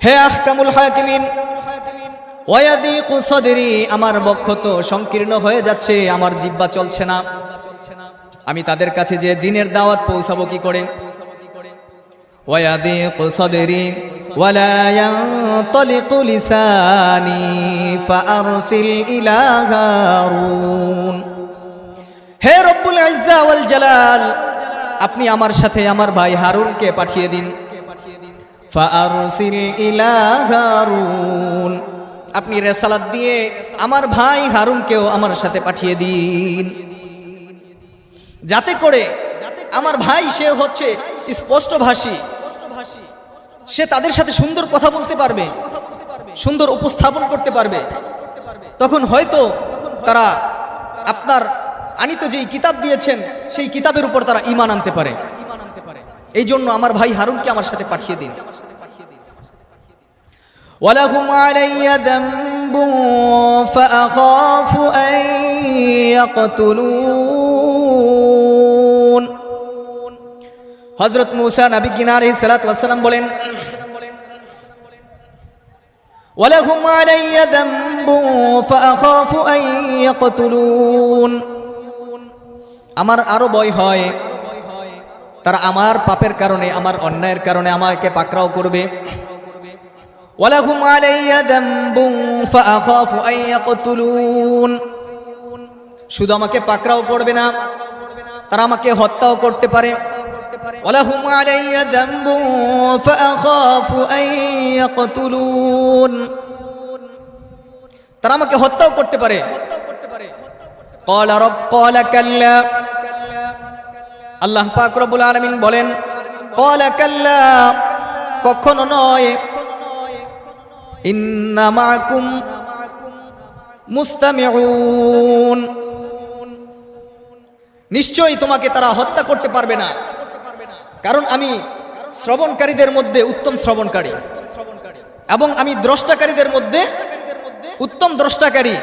হে আহকামুল হাকিমিন ওয়াদি কুসদেরি আমার বক্ষ তো সংকীর্ণ হয়ে যাচ্ছে আমার জিব্বা চলছে না আমি তাদের কাছে যে দিনের দাওয়াত পৌঁছাবো কি করে ওয়াদি কুসদেরি ولا ينطلق لساني فأرسل إلى هارون হে রব্বুল ইজ্জা ওয়াল জালাল আপনি আমার সাথে আমার ভাই হারুনকে পাঠিয়ে দিন ফারসিল ইলা আপনি রেসালাত দিয়ে আমার ভাই হারুনকেও আমার সাথে পাঠিয়ে দিন। যাতে করে আমার ভাই সে হচ্ছে স্পষ্টভাষী। সে তাদের সাথে সুন্দর কথা বলতে পারবে, সুন্দর উপস্থাপন করতে পারবে। তখন হয়তো তারা আপনার আনিত যেই কিতাব দিয়েছেন, সেই কিতাবের উপর তারা ইমান আনতে পারে। এই জন্য আমার ভাই হারুনকে আমার সাথে পাঠিয়ে দিন। ولهم علي ذنب فأخاف أن يقتلون হজরত মুসা নবী কিনার সালাম বলেন ولهم علي ذنب فأخاف أن يقتلون আমার আরো ভয় হয় তারা আমার পাপের কারণে আমার অন্যায়ের কারণে আমাকে পাকড়াও করবে ولهم علي ذنب فأخاف أن يقتلون শুধু আমাকে পাকড়াও করবে না তারা আমাকে হত্যাও করতে পারে ولهم علي ذنب فأخاف أن يقتلون তারা আমাকে হত্যাও করতে পারে قال رب قال كلا আল্লাহ পাক রব্বুল আলামিন বলেন قال كلا কখনো নয় ইন্না মাকুম মুস্তামিউন। নিশ্চয়ই তোমাকে তারা হত্যা করতে পারবে না। কারণ আমি শ্রবণকারীদের মধ্যে উত্তম শ্রবণকারী। এবং আমি দ্রষ্টাকারীদের মধ্যে উত্তম দ্রষ্টাকারী।